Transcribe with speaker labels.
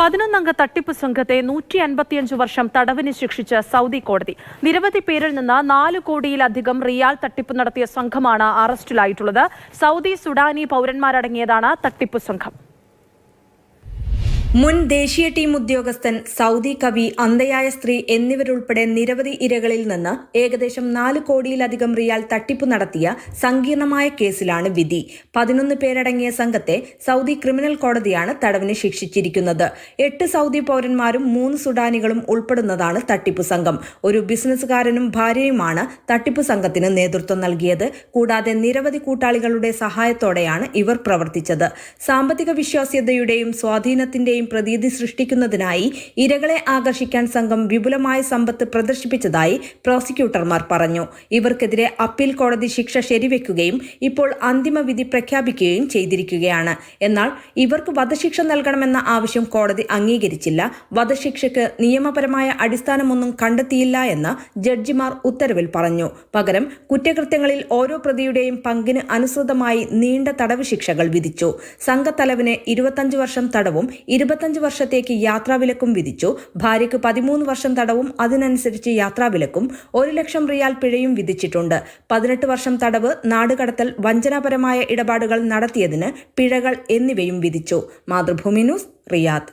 Speaker 1: പതിനൊന്നംഗ തട്ടിപ്പ് സംഘത്തെ നൂറ്റി അൻപത്തിയഞ്ച് വർഷം തടവിന് ശിക്ഷിച്ച സൗദി കോടതി. നിരവധി പേരിൽ നിന്ന് നാല് കോടിയിലധികം റിയാൽ തട്ടിപ്പ് നടത്തിയ സംഘമാണ് അറസ്റ്റിലായിട്ടുള്ളത്. സൗദി സുഡാനി പൗരന്മാരടങ്ങിയതാണ് തട്ടിപ്പ് സംഘം.
Speaker 2: മുൻ ദേശീയ ടീം ഉദ്യോഗസ്ഥൻ സൗദി കവി അന്തയായ സ്ത്രീ എന്നിവരുൾപ്പെടെ നിരവധി ഇരകളിൽ നിന്ന് ഏകദേശം നാല് കോടിയിലധികം റിയാൽ തട്ടിപ്പ് നടത്തിയ സങ്കീർണമായ കേസിലാണ് വിധി. പതിനൊന്ന് പേരടങ്ങിയ സംഘത്തെ സൗദി ക്രിമിനൽ കോടതിയാണ് തടവിന് ശിക്ഷിച്ചിരിക്കുന്നത്. എട്ട് സൗദി പൗരന്മാരും മൂന്ന് സുഡാനികളും ഉൾപ്പെടുന്നതാണ് തട്ടിപ്പ് സംഘം. ഒരു ബിസിനസ്സുകാരനും ഭാര്യയുമാണ് തട്ടിപ്പ് സംഘത്തിന് നേതൃത്വം നൽകിയത്. കൂടാതെ നിരവധി കൂട്ടാളികളുടെ സഹായത്തോടെയാണ് ഇവർ പ്രവർത്തിച്ചത്. സാമ്പത്തിക വിശ്വാസ്യതയുടെയും സ്വാധീനത്തിന്റെയും പ്രതീതി സൃഷ്ടിക്കുന്നതിനായി ഇരകളെ ആകർഷിക്കാൻ സംഘം വിപുലമായ സമ്പത്ത് പ്രദർശിപ്പിച്ചതായി പ്രോസിക്യൂട്ടർമാർ പറഞ്ഞു. ഇവർക്കെതിരെ അപ്പീൽ കോടതി ശിക്ഷ ശരിവെക്കുകയും ഇപ്പോൾ അന്തിമ വിധി പ്രഖ്യാപിക്കുകയും ചെയ്തിരിക്കുകയാണ്. എന്നാൽ ഇവർക്ക് വധശിക്ഷ നൽകണമെന്ന ആവശ്യം കോടതി അംഗീകരിച്ചില്ല. വധശിക്ഷയ്ക്ക് നിയമപരമായ അടിസ്ഥാനമൊന്നും കണ്ടെത്തിയില്ല എന്ന് ജഡ്ജിമാർ ഉത്തരവിൽ പറഞ്ഞു. പകരം കുറ്റകൃത്യങ്ങളിൽ ഓരോ പ്രതിയുടെയും പങ്കിന് അനുസൃതമായി നീണ്ട തടവ് ശിക്ഷകൾ വിധിച്ചു. സംഘത്തലവിന് ഇരുപത്തഞ്ച് വർഷം തടവും ഇരുപത്തഞ്ച് വർഷത്തേക്ക് യാത്രാവിലക്കും വിധിച്ചു. ഭാര്യയ്ക്ക് പതിമൂന്ന് വർഷം തടവും അതിനനുസരിച്ച് യാത്രാവിലക്കും ഒരു ലക്ഷം റിയാൽ പിഴയും വിധിച്ചിട്ടുണ്ട്. പതിനെട്ട് വർഷം തടവ് നാടുകടത്തൽ വഞ്ചനാപരമായ ഇടപാടുകൾ നടത്തിയതിന് പിഴകൾ എന്നിവയും വിധിച്ചു. Mathrubhumi news Riyadh.